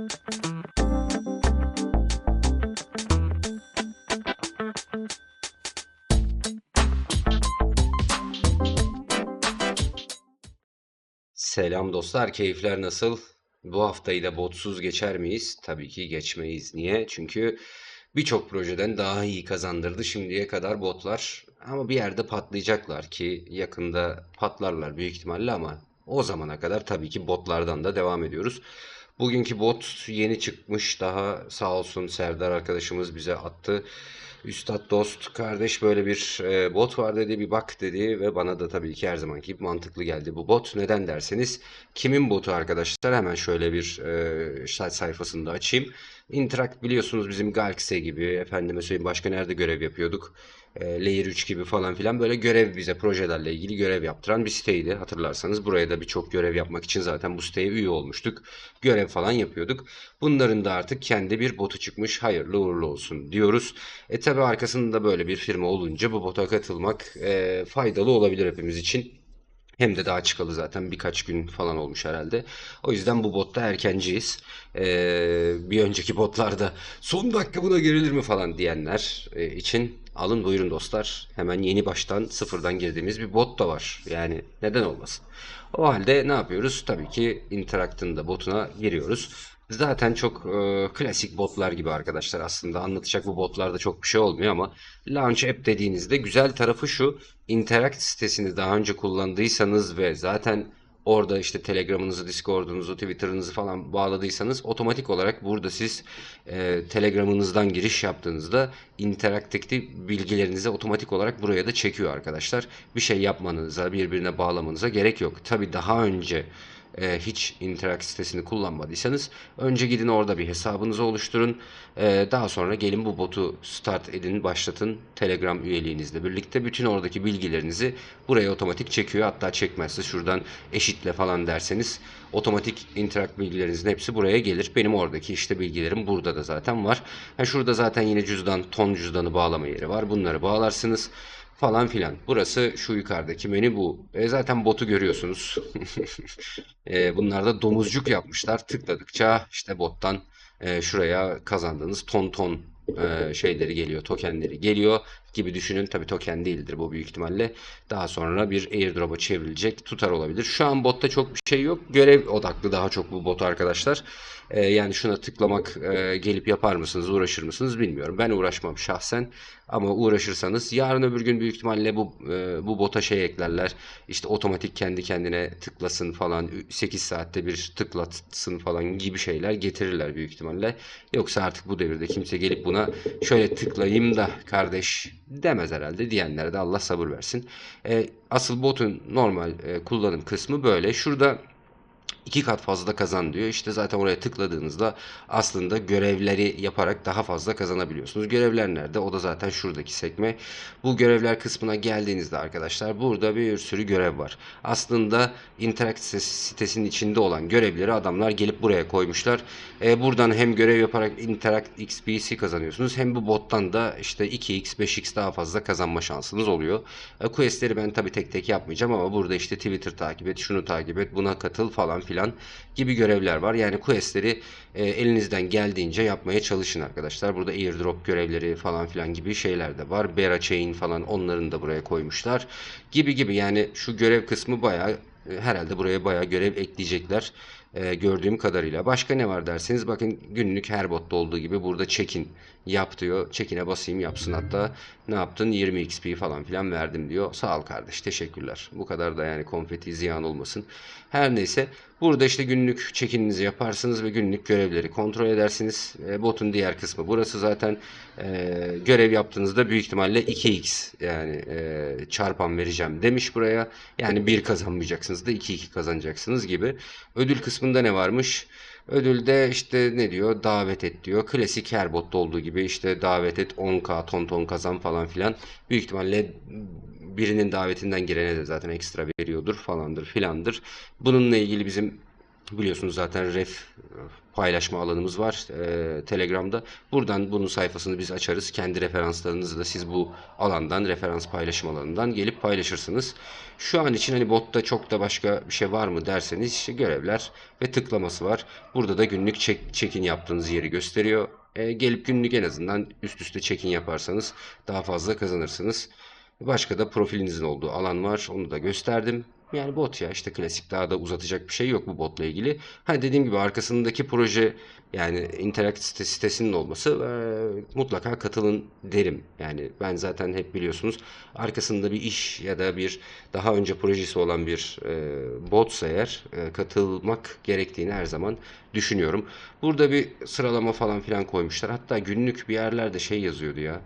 Selam dostlar, keyifler nasıl? Bu haftayı da botsuz geçer miyiz? Tabii ki geçmeyiz. Niye? Çünkü birçok projeden daha iyi kazandırdı şimdiye kadar botlar. Ama bir yerde patlayacaklar ki yakında patlarlar büyük ihtimalle ama o zamana kadar tabii ki botlardan da devam ediyoruz. Bugünkü bot yeni çıkmış daha sağ olsun Serdar arkadaşımız bize attı. Üstad dost kardeş böyle bir e, bot var dedi bir bak dedi ve bana da tabii ki her zamanki gibi mantıklı geldi bu bot. Neden derseniz kimin botu arkadaşlar hemen şöyle bir e, sayfasını da açayım. Interact biliyorsunuz bizim Galaxy gibi efendime söyleyeyim başka nerede görev yapıyorduk. E, Layer 3 gibi falan filan böyle görev bize projelerle ilgili görev yaptıran bir siteydi hatırlarsanız. Buraya da birçok görev yapmak için zaten bu siteye üye olmuştuk. Görev falan yapıyorduk. Bunların da artık kendi bir botu çıkmış. Hayırlı uğurlu olsun diyoruz. E tabi arkasında böyle bir firma olunca bu bota katılmak e, faydalı olabilir hepimiz için. Hem de daha çıkalı zaten birkaç gün falan olmuş herhalde. O yüzden bu botta erkenciyiz. Ee, bir önceki botlarda son dakika buna girilir mi falan diyenler e, için alın buyurun dostlar. Hemen yeni baştan sıfırdan girdiğimiz bir bot da var. Yani neden olmasın. O halde ne yapıyoruz? Tabii ki Interact'ın da botuna giriyoruz. Zaten çok e, klasik botlar gibi arkadaşlar aslında anlatacak bu botlarda çok bir şey olmuyor ama Launch App dediğinizde güzel tarafı şu Interact sitesini daha önce kullandıysanız ve zaten orada işte Telegram'ınızı, Discord'unuzu, Twitter'ınızı falan bağladıysanız otomatik olarak burada siz e, Telegram'ınızdan giriş yaptığınızda Interact'teki bilgilerinizi otomatik olarak buraya da çekiyor arkadaşlar. Bir şey yapmanıza, birbirine bağlamanıza gerek yok. Tabi daha önce e, hiç Interact sitesini kullanmadıysanız önce gidin orada bir hesabınızı oluşturun. E, daha sonra gelin bu botu start edin, başlatın Telegram üyeliğinizle birlikte. Bütün oradaki bilgilerinizi buraya otomatik çekiyor. Hatta çekmezse şuradan eşitle falan derseniz otomatik Interact bilgilerinizin hepsi buraya gelir. Benim oradaki işte bilgilerim burada da zaten var. Ha, şurada zaten yine cüzdan, ton cüzdanı bağlama yeri var. Bunları bağlarsınız falan filan. Burası şu yukarıdaki menü bu. E zaten botu görüyorsunuz. e, bunlar da domuzcuk yapmışlar. Tıkladıkça işte bottan e, şuraya kazandığınız ton ton e, şeyleri geliyor, tokenleri geliyor gibi düşünün. Tabi token değildir bu büyük ihtimalle. Daha sonra bir airdrop'a çevrilecek tutar olabilir. Şu an botta çok bir şey yok. Görev odaklı daha çok bu bot arkadaşlar. E, yani şuna tıklamak e, gelip yapar mısınız, uğraşır mısınız bilmiyorum. Ben uğraşmam şahsen. Ama uğraşırsanız yarın öbür gün büyük ihtimalle bu e, bu bota şey eklerler. İşte otomatik kendi kendine tıklasın falan 8 saatte bir tıklatsın falan gibi şeyler getirirler büyük ihtimalle. Yoksa artık bu devirde kimse gelip buna şöyle tıklayayım da kardeş demez herhalde diyenlere de Allah sabır versin. E, asıl botun normal e, kullanım kısmı böyle. Şurada iki kat fazla kazan diyor. İşte zaten oraya tıkladığınızda aslında görevleri yaparak daha fazla kazanabiliyorsunuz. Görevler nerede? O da zaten şuradaki sekme. Bu görevler kısmına geldiğinizde arkadaşlar burada bir sürü görev var. Aslında Interact sitesinin içinde olan görevleri adamlar gelip buraya koymuşlar. Ee, buradan hem görev yaparak Interact XP'si kazanıyorsunuz hem bu bottan da işte 2x 5x daha fazla kazanma şansınız oluyor. E, questleri ben tabi tek tek yapmayacağım ama burada işte Twitter takip et, şunu takip et, buna katıl falan filan gibi görevler var. Yani questleri e, elinizden geldiğince yapmaya çalışın arkadaşlar. Burada airdrop görevleri falan filan gibi şeyler de var. Bera chain falan onların da buraya koymuşlar. Gibi gibi yani şu görev kısmı bayağı e, herhalde buraya bayağı görev ekleyecekler e, gördüğüm kadarıyla. Başka ne var derseniz bakın günlük her botta olduğu gibi burada check-in yap diyor. Check-in'e basayım yapsın hatta. Ne yaptın? 20 XP falan filan verdim diyor. Sağ ol kardeş teşekkürler. Bu kadar da yani konfeti ziyan olmasın. Her neyse burada işte günlük check-in'inizi yaparsınız ve günlük görevleri kontrol edersiniz. E, botun diğer kısmı burası zaten e, görev yaptığınızda büyük ihtimalle 2x yani e, çarpan vereceğim demiş buraya. Yani 1 kazanmayacaksınız da 2-2 kazanacaksınız gibi. Ödül kısmında ne varmış? Ödülde işte ne diyor? Davet et diyor. Klasik her botta olduğu gibi işte davet et 10k ton ton kazan falan filan. Büyük ihtimalle birinin davetinden girene de zaten ekstra veriyordur falandır filandır. Bununla ilgili bizim Biliyorsunuz zaten ref paylaşma alanımız var e, Telegram'da. Buradan bunun sayfasını biz açarız. Kendi referanslarınızı da siz bu alandan, referans paylaşım alanından gelip paylaşırsınız. Şu an için hani botta çok da başka bir şey var mı derseniz işte görevler ve tıklaması var. Burada da günlük check, check-in yaptığınız yeri gösteriyor. E, gelip günlük en azından üst üste check-in yaparsanız daha fazla kazanırsınız. Başka da profilinizin olduğu alan var. Onu da gösterdim. Yani bot ya işte klasik daha da uzatacak bir şey yok bu botla ilgili. Ha dediğim gibi arkasındaki proje yani Interact site- sitesinin olması e, mutlaka katılın derim. Yani ben zaten hep biliyorsunuz arkasında bir iş ya da bir daha önce projesi olan bir e, botsa eğer e, katılmak gerektiğini her zaman düşünüyorum. Burada bir sıralama falan filan koymuşlar. Hatta günlük bir yerlerde şey yazıyordu ya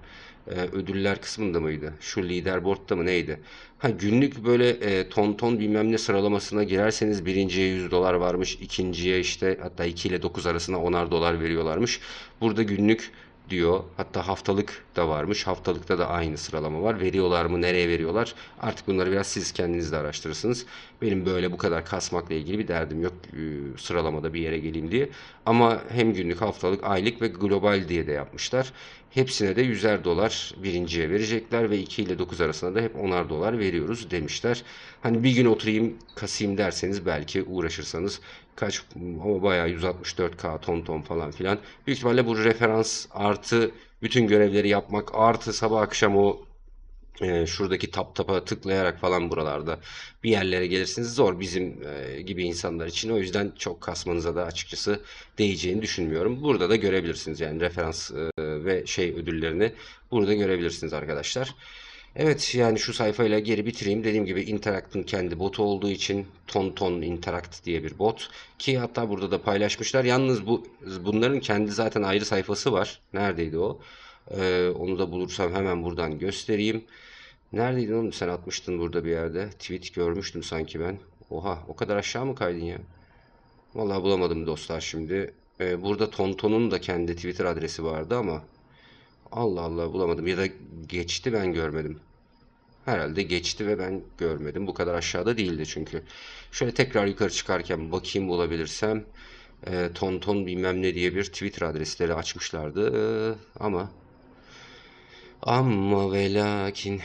e, ödüller kısmında mıydı? Şu leaderboard'da mı neydi? Ha günlük böyle e, ton ton bilmem ne sıralamasına girerseniz birinciye 100 dolar varmış, ikinciye işte hatta 2 ile 9 arasına 10'ar dolar veriyorlarmış. Burada günlük diyor. Hatta haftalık da varmış. Haftalıkta da aynı sıralama var. Veriyorlar mı? Nereye veriyorlar? Artık bunları biraz siz kendiniz de araştırırsınız. Benim böyle bu kadar kasmakla ilgili bir derdim yok. e, Sıralamada bir yere geleyim diye. Ama hem günlük, haftalık, aylık ve global diye de yapmışlar. Hepsine de 100'er dolar birinciye verecekler ve 2 ile 9 arasında da hep 10'ar dolar veriyoruz demişler. Hani bir gün oturayım kasayım derseniz belki uğraşırsanız kaç ama bayağı 164K ton ton falan filan. Büyük ihtimalle bu referans artı bütün görevleri yapmak artı sabah akşam o e, şuradaki tap tapa tıklayarak falan buralarda bir yerlere gelirsiniz. Zor bizim e, gibi insanlar için. O yüzden çok kasmanıza da açıkçası değeceğini düşünmüyorum. Burada da görebilirsiniz yani referans e, ve şey ödüllerini burada görebilirsiniz arkadaşlar. Evet yani şu sayfayla geri bitireyim. Dediğim gibi Interact'ın kendi botu olduğu için Tonton Interact diye bir bot ki hatta burada da paylaşmışlar. Yalnız bu bunların kendi zaten ayrı sayfası var. Neredeydi o? Ee, onu da bulursam hemen buradan göstereyim. Neredeydin oğlum sen atmıştın burada bir yerde. Tweet görmüştüm sanki ben. Oha o kadar aşağı mı kaydın ya? Vallahi bulamadım dostlar şimdi. Ee, burada Tonton'un da kendi Twitter adresi vardı ama Allah Allah bulamadım ya da geçti ben görmedim. Herhalde geçti ve ben görmedim. Bu kadar aşağıda değildi çünkü. Şöyle tekrar yukarı çıkarken bakayım bulabilirsem. Ee, Tonton bilmem ne diye bir Twitter adresleri açmışlardı. Ee, ama ama ve lakin.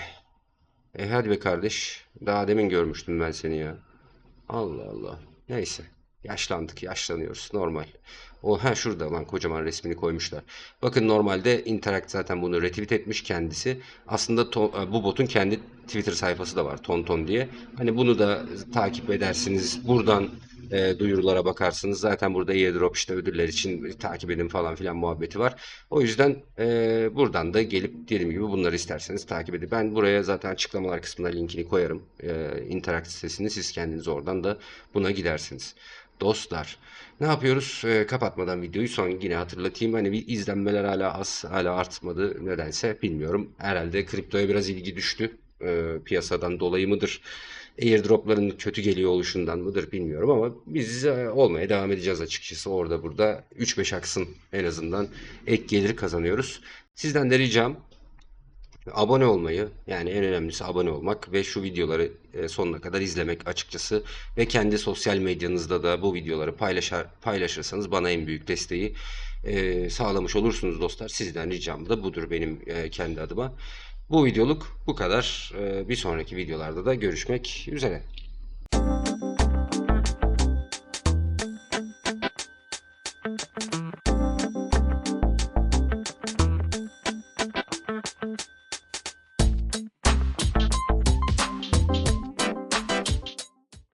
E hadi be kardeş. Daha demin görmüştüm ben seni ya. Allah Allah. Neyse. Yaşlandık, yaşlanıyoruz. Normal. O ha şurada lan kocaman resmini koymuşlar. Bakın normalde Interact zaten bunu retweet etmiş kendisi. Aslında to- e, bu botun kendi Twitter sayfası da var Tonton diye. Hani bunu da takip edersiniz. Buradan e, duyurulara bakarsınız. Zaten burada airdrop işte ödüller için takip edin falan filan muhabbeti var. O yüzden e, buradan da gelip dediğim gibi bunları isterseniz takip edin. Ben buraya zaten açıklamalar kısmına linkini koyarım. E, Interact sitesini siz kendiniz oradan da buna gidersiniz. Dostlar ne yapıyoruz? Ee, kapatmadan videoyu son yine hatırlatayım. Hani bir izlenmeler hala az, hala artmadı. Nedense bilmiyorum. Herhalde kriptoya biraz ilgi düştü. Ee, piyasadan dolayı mıdır? Airdropların kötü geliyor oluşundan mıdır bilmiyorum ama biz e, olmaya devam edeceğiz açıkçası. Orada burada 3-5 aksın en azından ek gelir kazanıyoruz. Sizden de ricam abone olmayı yani en önemlisi abone olmak ve şu videoları e, sonuna kadar izlemek açıkçası ve kendi sosyal medyanızda da bu videoları paylaşar paylaşırsanız bana en büyük desteği e, sağlamış olursunuz dostlar. Sizden ricam da budur benim e, kendi adıma. Bu videoluk bu kadar. Bir sonraki videolarda da görüşmek üzere.